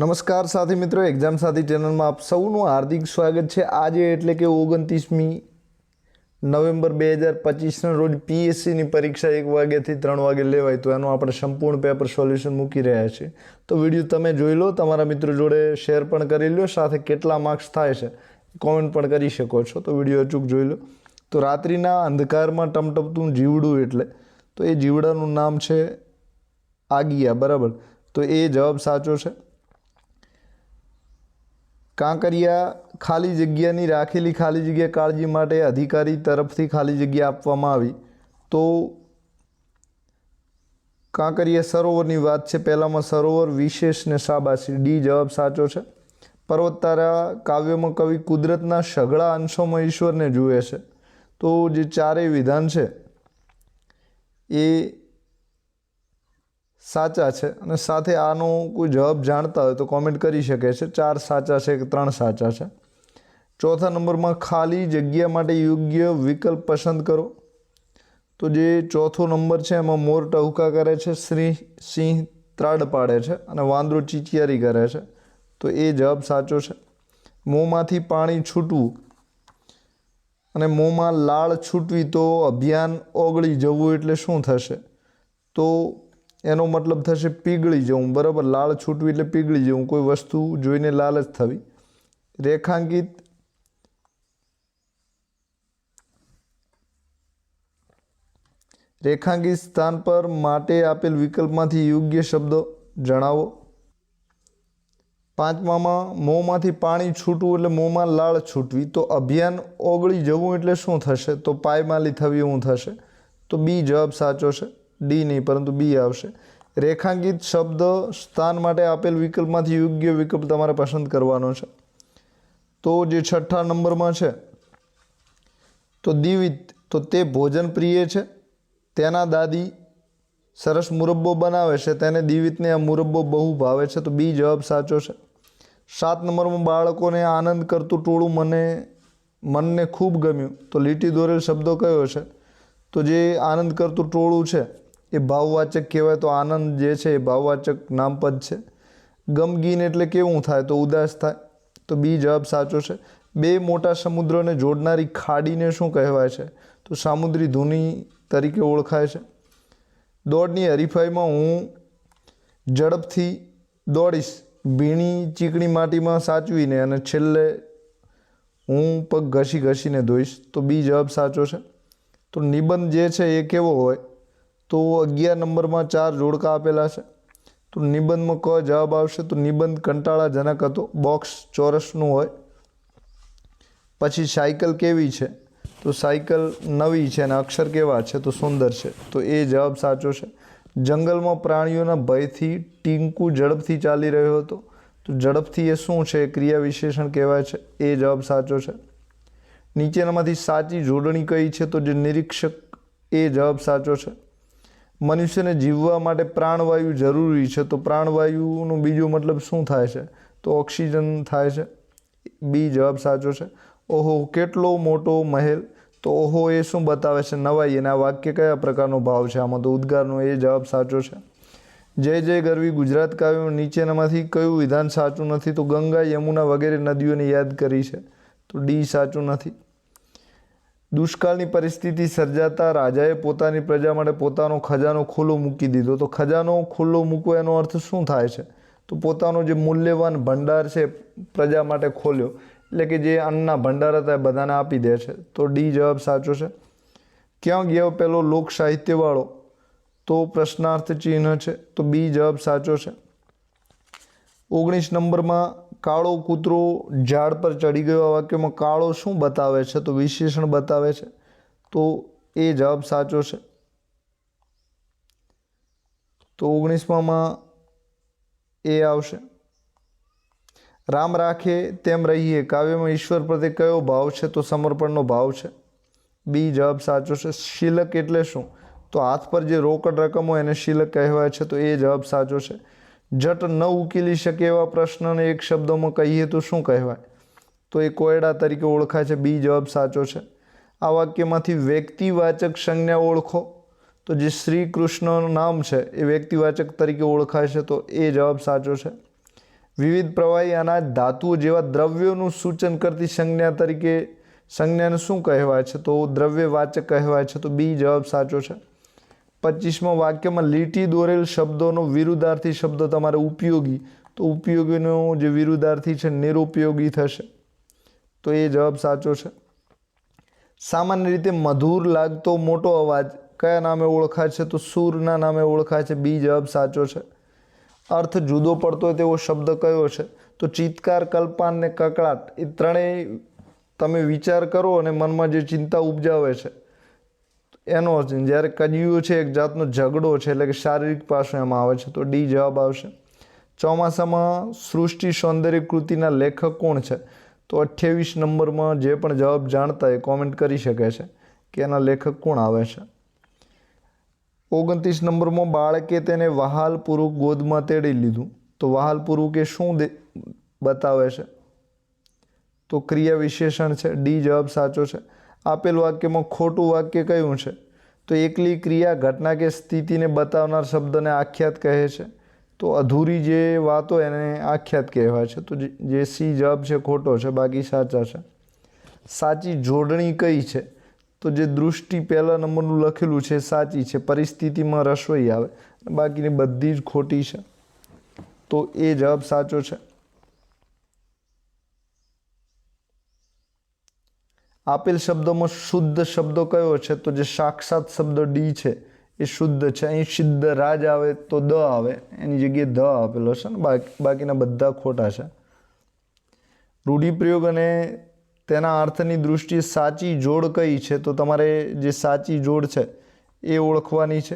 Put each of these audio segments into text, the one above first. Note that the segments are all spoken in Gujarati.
નમસ્કાર સાથી મિત્રો એક્ઝામ સાથી ચેનલમાં આપ સૌનું હાર્દિક સ્વાગત છે. આજે એટલે કે ઓગણત્રીસમી નવેમ્બર બે હજાર પચીસના રોજ પીએસસીની પરીક્ષા એક વાગ્યાથી ત્રણ વાગે લેવાય તો એનું આપણે સંપૂર્ણ પેપર સોલ્યુશન મૂકી રહ્યા છીએ. તો વીડિયો તમે જોઈ લો, તમારા મિત્રો જોડે શેર પણ કરી લો સાથે કેટલા માર્ક્સ થાય છે કોમેન્ટ પણ કરી શકો છો. તો વીડિયો અચૂક જોઈ લો. તો રાત્રિના અંધકારમાં ટમટમતું જીવડું એટલે, તો એ જીવડાનું નામ છે આગિયા, બરાબર? તો એ જવાબ સાચો છે. કાંકરિયા ખાલી જગ્યાની રાખેલી ખાલી જગ્યા કાળજી માટે અધિકારી તરફથી ખાલી જગ્યા આપવામાં આવી. તો કાંકરિયા સરોવરની વાત છે. પહેલાંમાં સરોવર વિશેષ ને શાબાશી. ડી જવાબ સાચો છે. પર્વતારા કાવ્યમાં કવિ કુદરતના સઘળા અંશોમાં ઈશ્વરને જુએ છે. તો જે ચારેય વિધાન છે એ સાચા છે. અને સાથે આનો કોઈ જવાબ જાણતા હોય તો કોમેન્ટ કરી શકે છે. ચાર સાચા છે કે ત્રણ સાચા છે. ચોથા નંબરમાં ખાલી જગ્યા માટે યોગ્ય વિકલ્પ પસંદ કરો. તો જે ચોથો નંબર છે એમાં મોર ટહુકા કરે છે, શ્રી સિંહ ત્રાડ પાડે છે અને વાંદરો ચીચિયારી કરે છે. તો એ જવાબ સાચો છે. મોંમાંથી પાણી છૂટવું અને મોંમાં લાળ છૂટવી તો અભિયાન ઓગળી જવું એટલે શું થશે? તો એનો મતલબ થશે પીગળી જવું, બરાબર? લાળ છૂટવી એટલે પીગળી જવું. કોઈ વસ્તુ જોઈને લાલચ થવી. રેખાંકિત રેખાંકિત સ્થાન પર માટે આપેલ વિકલ્પમાંથી યોગ્ય શબ્દો જણાવો. પાંચમામાં, મોંમાંથી પાણી છૂટવું એટલે મોંમાં લાળ છૂટવી. તો અભિયાન ઓગળી જવું એટલે શું થશે? તો પાયમાલી થવી એવું થશે. તો બી જવાબ સાચો છે. ડી નહીં, પરંતુ બી આવશે. રેખાંકિત શબ્દ સ્થાન માટે આપેલ વિકલ્પમાંથી યોગ્ય વિકલ્પ તમારે પસંદ કરવાનો છે. તો જે છઠ્ઠા નંબરમાં છે, તો દિવિત, તો તે ભોજન પ્રિય છે. તેના દાદી સરસ મુરબ્બો બનાવે છે, તેને દિવિતને આ મુરબ્બો બહુ ભાવે છે, તો બી જવાબ સાચો છે. સાત નંબરમાં બાળકોને આનંદ કરતું ટોળું મને, મનને ખૂબ ગમ્યું. તો લીટી દોરેલ શબ્દો કયો છે? તો જે આનંદ કરતું ટોળું છે એ ભાવવાચક કહેવાય તો આનંદ જે છે એ ભાવવાચક નામપદ છે. ગમગીન એટલે કેવું થાય તો ઉદાસ થાય. તો બી જવાબ સાચો છે. બે મોટા સમુદ્રને જોડનારી ખાડીને શું કહેવાય છે? તો સામુદ્રી ધુની તરીકે ઓળખાય છે. દોડની હરીફાઈમાં હું ઝડપથી દોડીશ. ભીણી ચીકણી માટીમાં સાચવીને અને છેલ્લે હું પગ ઘસી ઘસીને ધોઈશ. તો બી જવાબ સાચો છે. તો નિબંધ જે છે એ કેવો હોય? તો અગિયાર નંબરમાં ચાર જોડકા આપેલા છે. તો નિબંધમાં ક જવાબ આવશે તો નિબંધ કંટાળાજનક હતો. બોક્સ ચોરસનું હોય. પછી સાયકલ કેવી છે? તો સાયકલ નવી છે અને અક્ષર કેવા છે? તો સુંદર છે. તો એ જવાબ સાચો છે. જંગલમાં પ્રાણીઓના ભયથી ટીંકુ ઝડપથી ચાલી રહ્યો હતો. તો ઝડપથી એ શું છે? ક્રિયા વિશેષણ કહેવાય છે. એ જવાબ સાચો છે. નીચેનામાંથી સાચી જોડણી કઈ છે? તો જે નિરીક્ષક એ જવાબ સાચો છે. મનુષ્યને જીવવા માટે પ્રાણવાયુ જરૂરી છે, તો પ્રાણવાયુનો બીજો મતલબ શું થાય છે? તો ઓક્સિજન થાય છે. બી જવાબ સાચો છે. ઓહો, કેટલો મોટો મહેલ. તો ઓહો, એ શું બતાવે છે? નવાઈ. આ વાક્ય કયા પ્રકારનો ભાવ છે? આમાં તો ઉદ્ગારનો એ જવાબ સાચો છે. જય જય ગરવી ગુજરાત કાવ્યમાં નીચેનામાંથી કયું વિધાન સાચું નથી? તો ગંગા, યમુના વગેરે નદીઓને યાદ કરી છે. તો ડી સાચું નથી. દુષ્કાળની પરિસ્થિતિ સર્જાતા રાજાએ પોતાની પ્રજા માટે પોતાનો ખજાનો ખુલ્લો મૂકી દીધો. તો ખજાનો ખુલ્લો મૂકવો એનો અર્થ શું થાય છે? તો પોતાનો જે મૂલ્યવાન ભંડાર છે પ્રજા માટે ખોલ્યો. એટલે કે જે અન્નના ભંડાર હતા એ બધાને આપી દે છે. તો ડી જવાબ સાચો છે. ક્યાં ગયો પેલો લોક સાહિત્યવાળો? તો પ્રશ્નાર્થ ચિહ્ન છે. તો બી જવાબ સાચો છે. ઓગણીસ નંબરમાં કાળો કૂતરો ઝાડ પર ચડી ગયો આ વાક્યમાં કાળો શું બતાવે છે? તો વિશેષણ બતાવે છે. તો એ જવાબ સાચો છે. તો ઓગણીસમાં એ આવશે. રામ રાખે તેમ રહીએ. કાવ્યમાં ઈશ્વર પ્રત્યે કયો ભાવ છે? તો સમર્પણનો ભાવ છે. બી જવાબ સાચો છે. શિલક એટલે શું? તો હાથ પર જે રોકડ રકમ હોય એને શિલક કહેવાય છે. તો એ જવાબ સાચો છે. જટ ન ઉકેલી શકે એવા પ્રશ્નને એક શબ્દોમાં કહીએ તો શું કહેવાય? તો એ કોયડા તરીકે ઓળખાય છે, બી જવાબ સાચો છે. આ વાક્યમાંથી વ્યક્તિવાચક સંજ્ઞા ઓળખો. તો જે શ્રી કૃષ્ણનું નામ છે, એ વ્યક્તિવાચક તરીકે ઓળખાય છે, તો એ જવાબ સાચો છે. વિવિધ પ્રવાહી અનાજ, ધાતુઓ જેવા દ્રવ્યોનું સૂચન કરતી સંજ્ઞા તરીકે સંજ્ઞાને શું કહેવાય છે? તો દ્રવ્યવાચક કહેવાય છે, તો બી જવાબ સાચો છે. પચીસમાં વાક્યમાં લીટી દોરેલ શબ્દોનો વિરુદ્ધાર્થી શબ્દ તમારે ઉપયોગી, તો ઉપયોગીનો જે વિરુદ્ધાર્થી છે નિરુપયોગી થશે. તો એ જવાબ સાચો છે. સામાન્ય રીતે મધુર લાગતો મોટો અવાજ કયા નામે ઓળખાય છે? તો સૂરના નામે ઓળખાય છે. બી જવાબ સાચો છે. અર્થ જુદો પડતો તેવો શબ્દ કયો છે? તો ચિત્કાર, કલ્પાન ને કકળાટ, એ ત્રણેય તમે વિચાર કરો અને મનમાં જે ચિંતા ઉપજાવે છે એનો જ્યારે કજિયું છે, એક જાતનો ઝઘડો છે, એટલે કે શારીરિક પાસું એમાં આવે છે, તો ડી જવાબ આવશે. ચોમાસામાં સૃષ્ટિ સૌંદર્ય કૃતિના લેખક કોણ છે? તો અઠ્યાવીસ નંબરમાં જે પણ જવાબ જાણતા એ કોમેન્ટ કરી શકે છે કે એના લેખક કોણ આવે છે? ઓગણત્રીસ નંબરમાં બાળકે તેને વહાલપૂર્વક ગોદમાં તેડી લીધું. તો વહાલપૂર્વક એ શું બતાવે છે? તો ક્રિયા વિશેષણ છે, ડી જવાબ સાચો છે. આપેલ વાક્યમાં ખોટું વાક્ય કયું છે? તો એકલી ક્રિયા ઘટના કે સ્થિતિને બતાવનાર શબ્દને આખ્યાત કહે છે. તો અધૂરી જે વાતો એને આખ્યાત કહેવાય છે. તો જે- જે સી જવાબ છે ખોટો છે, બાકી સાચા છે. સાચી જોડણી કઈ છે? તો જે દૃષ્ટિ પહેલા નંબરનું લખેલું છે સાચી છે. પરિસ્થિતિમાં રસોઈ આવે. બાકીની બધી જ ખોટી છે. તો એ જવાબ સાચો છે. આપેલ શબ્દોમાં શુદ્ધ શબ્દો કયો છે? તો જે સાક્ષાત શબ્દ ડી છે, એ શુદ્ધ છે. અહીં સિદ્ધ રાજ આવે તો દ આવે. એની જગ્યાએ ધ આપેલો છે ને. બાકી, બાકીના બધા ખોટા છે. રૂઢિપ્રયોગ અને તેના અર્થની દૃષ્ટિએ સાચી જોડ કઈ છે? તો તમારે જે સાચી જોડ છે, એ ઓળખવાની છે.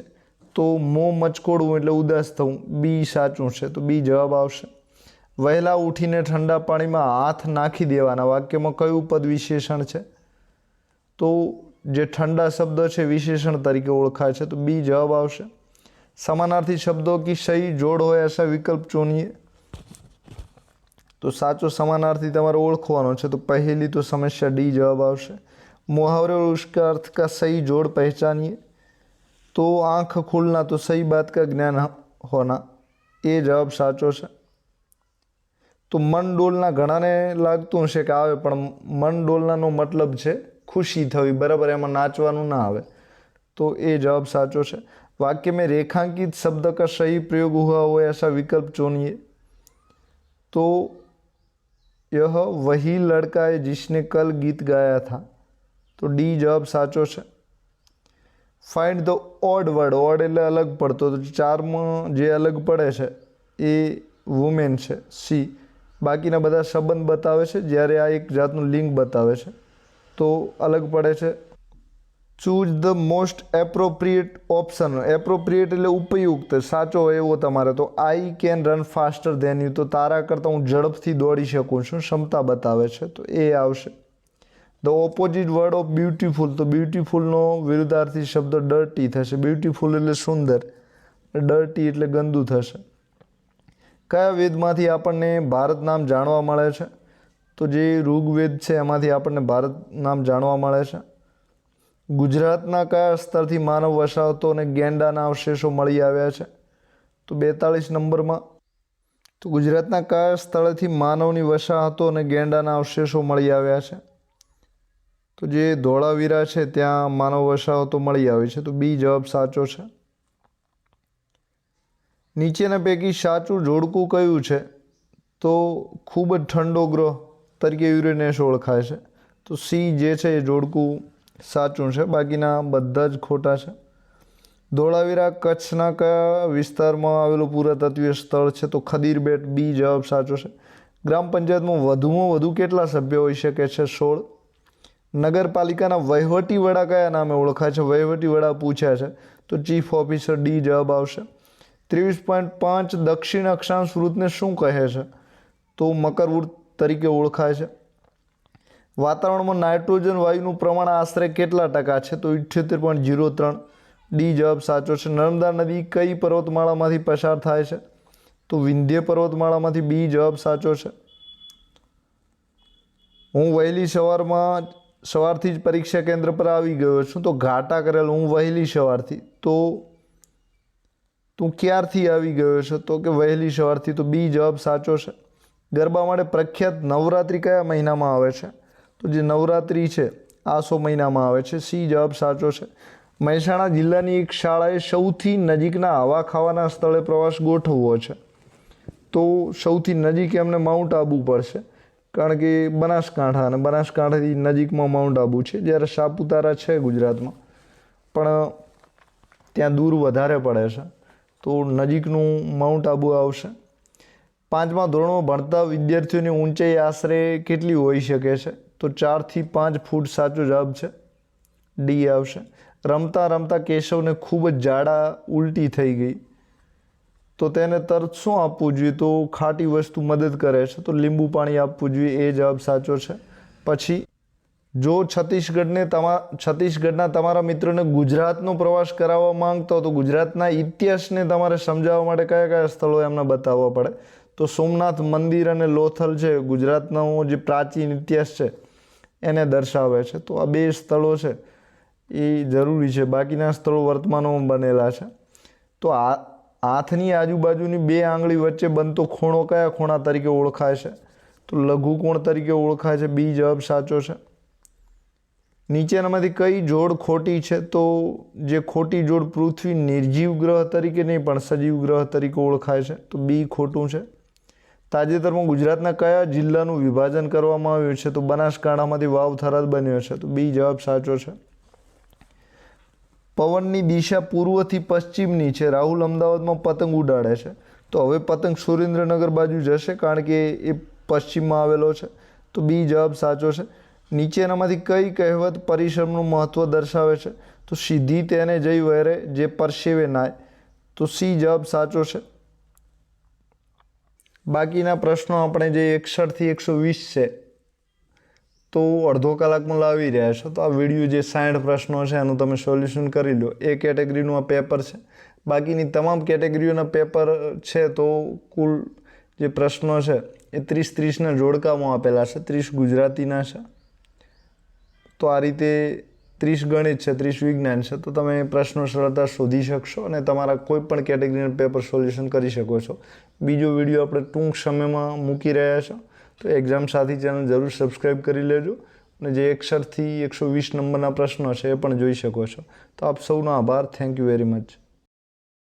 તો મોં મચકોડવું એટલે ઉદાસ થવું. બી સાચું છે. તો બી જવાબ આવશે. વહેલા ઉઠીને ઠંડા પાણીમાં હાથ નાખી દેવાના વાક્યમાં કયું પદ વિશેષણ છે? તો જે ઠંડા શબ્દ છે વિશેષણ તરીકે ઓળખાય છે તો બી જવાબ આવશે સમાનાર્થી શબ્દો की सही जोड़ હોય ऐसा विकल्प चुनिए તો સાચો સમાનાર્થી તમારે ઓળખવાનો છે તો પહેલી તો સમસ્યા ડી જવાબ આવશે मुहावरे और उसका अर्थ का सही जोड़ पहचानिए तो आंख खुलना तो सही बात का ज्ञान होना એ જવાબ સાચો છે તો મન ડોલના ઘણાને લાગતું હશે કે આવે પણ મન ડોલનાનો મતલબ છે ખુશી થવી બરાબર એમાં નાચવાનું ના આવે તો એ જવાબ સાચો છે वाक्य में रेखांकित शब्द का सही प्रयोग हुआ हो ऐसा विकल्प चुनिए तो यह वही लड़का है जिसने कल गीत गाया था તો ડી જવાબ સાચો છે find the odd word odd એટલે અલગ પડતો તો ચારમાં જે અલગ પડે છે એ વુમેન છે સી બાકીના બધા સંબંધ બતાવે છે જ્યારે આ એક જાતનું લિંગ બતાવે છે તો અલગ પડે છે. Choose the most appropriate option appropriate એટલે ઉપયુક્ત, સાચો એવો તમારે. તો I can run faster than you તો તારા કરતાં હું ઝડપથી દોડી શકું છું, ક્ષમતા બતાવે છે. તો એ આવશે. The opposite word of beautiful તો બ્યુટીફુલનો વિરુદ્ધાર્થી શબ્દ ડર્ટી થશે. બ્યુટીફુલ એટલે સુંદર. ડર્ટી એટલે ગંદુ થશે. કયા વેદમાંથી આપણને ભારત નામ જાણવા મળે છે? તો જે ઋગ્વેદ છે એમાંથી આપણને ભારત નામ જાણવા મળે છે. ગુજરાતના કયા સ્તરથી માનવ વસાહતો અને ગેંડાના અવશેષો મળી આવ્યા છે? તો બેતાળીસ નંબરમાં. તો ગુજરાતના કયા સ્થળેથી માનવની વસાહતો અને ગેંડાના અવશેષો મળી આવ્યા છે? તો જે ધોળાવીરા છે ત્યાં માનવ વસાહતો મળી આવી છે. તો બી જવાબ સાચો છે. નીચેના પૈકી સાચું જોડકું કયું છે? તો ખૂબ જ ઠંડો ગ્રહ. તરીકે યુરેનસ ઓળખાય છે. તો સી જે છે એ જોડકું સાચું છે, બાકીના બધા જ ખોટા છે. ધોળાવીરા કચ્છના કયા વિસ્તારમાં આવેલું પુરાતત્વીય સ્થળ છે? તો ખદીરબેટ બી જવાબ સાચો છે. ગ્રામ પંચાયતમાં વધુમાં વધુ કેટલા સભ્યો હોઈ શકે છે? સોળ. નગરપાલિકાના વહીવટી વડા કયા નામે ઓળખાય છે? વહીવટી વડા પૂછ્યા છે. તો ચીફ ઓફિસર ડી જવાબ આવશે. ત્રેવીસ પોઈન્ટ પાંચ દક્ષિણ અક્ષાંશ વૃત્તને શું કહે છે? તો મકરવૃત્ત તરીકે ઓળખાય છે. વાતાવરણમાં નાઇટ્રોજન વાયુનું પ્રમાણ આશરે કેટલા ટકા છે? તો ઇઠ્યોતેર પોઈન્ટ જીરો ત્રણ ડી જવાબ સાચો છે. નર્મદા નદી કઈ પર્વતમાળામાંથી પસાર થાય છે? તો વિંધ્ય પર્વતમાળામાંથી બી જવાબ સાચો છે. હું વહેલી સવારમાં સવારથી જ પરીક્ષા કેન્દ્ર પર આવી ગયો છું. તો ઘાટા કરેલ હું વહેલી સવારથી. તો તું ક્યારથી આવી ગયો છે? તો કે વહેલી સવારથી. તો બી જવાબ સાચો છે. ગરબા માટે પ્રખ્યાત નવરાત્રિ કયા મહિનામાં આવે છે? તો જે નવરાત્રિ છે, આસો મહિનામાં આવે છે. સી જવાબ સાચો છે. મહેસાણા જિલ્લાની એક શાળાએ સૌથી નજીકના હવા ખાવાના સ્થળે પ્રવાસ ગોઠવવો છે. તો સૌથી નજીક એમને માઉન્ટ આબુ પડશે. કારણ કે બનાસકાંઠા અને બનાસકાંઠાથી નજીકમાં માઉન્ટ આબુ છે. જ્યારે સાપુતારા છે ગુજરાતમાં. પણ ત્યાં દૂર વધારે પડે છે. તો નજીકનું માઉન્ટ આબુ આવશે. પાંચમા ધોરણમાં ભણતા વિદ્યાર્થીઓની ઊંચાઈ આશરે કેટલી હોઈ શકે છે? તો ચારથી પાંચ ફૂટ સાચો જવાબ છે. ડી આવશે. રમતા રમતા કેશવને ખૂબ જ જાડા ઉલટી થઈ ગઈ. તો તેને તરત શું આપવું જોઈએ? તો ખાટી વસ્તુ મદદ કરે છે. તો લીંબુ પાણી આપવું જોઈએ, એ જવાબ સાચો છે. પછી, જો છત્તીસગઢને તમા, છત્તીસગઢના તમારા મિત્રોને ગુજરાતનો પ્રવાસ કરાવવા માંગતો તો ગુજરાતના ઇતિહાસને તમારે સમજાવવા માટે કયા કયા સ્થળો એમને બતાવવા પડે? તો સોમનાથ મંદિર અને લોથલ છે, ગુજરાતનો જે પ્રાચીન ઇતિહાસ છે, એને દર્શાવે છે. તો આ બે સ્થળો છે, એ જરૂરી છે. બાકીના સ્થળો વર્તમાનમાં બનેલા છે. તો આ, હાથની આજુબાજુની બે આંગળી વચ્ચે બનતો ખૂણો કયા ખૂણા તરીકે ઓળખાય છે? તો લઘુ કોણ તરીકે ઓળખાય છે? બી જવાબ સાચો છે. નીચેનામાંથી કઈ જોડ ખોટી છે? તો જે ખોટી જોડ પૃથ્વી નિર્જીવ ગ્રહ તરીકે નહીં, પણ સજીવ ગ્રહ તરીકે ઓળખાય છે. તો બી ખોટું છે. તાજેતરમાં ગુજરાતના કયા જિલ્લાનું વિભાજન કરવામાં આવ્યું છે? તો બનાસકાંઠામાંથી વાવ થરાદ બન્યો છે. તો બી જવાબ સાચો છે. પવનની દિશા પૂર્વથી પશ્ચિમની છે. રાહુલ અમદાવાદમાં પતંગ ઉડાડે છે. તો હવે પતંગ સુરેન્દ્રનગર બાજુ જશે કારણ કે એ પશ્ચિમમાં આવેલો છે. તો બી જવાબ સાચો છે. નીચેનામાંથી કઈ કહેવત પરિશ્રમનું મહત્ત્વ દર્શાવે છે? તો સીધી તેને જઈ વહેરે જે પરસેવે નાય. તો સી જવાબ સાચો છે. બાકીના પ્રશ્નો આપણે જે એકસઠથી એકસો વીસ છે, તો અડધો કલાકમાં લાવી રહ્યા છો. તો આ વીડિયો જે સાઠ પ્રશ્નો છે, એનું તમે સોલ્યુશન કરી લો. એ કેટેગરીનું આ પેપર છે. બાકીની તમામ કેટેગરીઓના પેપર છે, તો કુલ જે પ્રશ્નો છે, એ ત્રીસ ત્રીસના જોડકામાં આપેલા છે, ત્રીસ ગુજરાતીના છે. તો આ રીતે ત્રીસ ગણિત છે, ત્રીસ વિજ્ઞાન છે, તો તમે પ્રશ્નો સરળતા શોધી શકશો અને તમારા કોઈ પણ કેટેગરીના પેપર સોલ્યુશન કરી શકો છો. બીજો વીડિયો આપણે ટૂંક સમયમાં મૂકી રહ્યા છો, તો એક્ઝામ સાથી ચેનલ જરૂર સબસ્ક્રાઈબ કરી લેજો અને જે એકસઠથી એકસો વીસ નંબરના પ્રશ્નો છે એ પણ જોઈ શકો છો. તો આપ સૌનો આભાર થેન્ક યુ વેરી મચ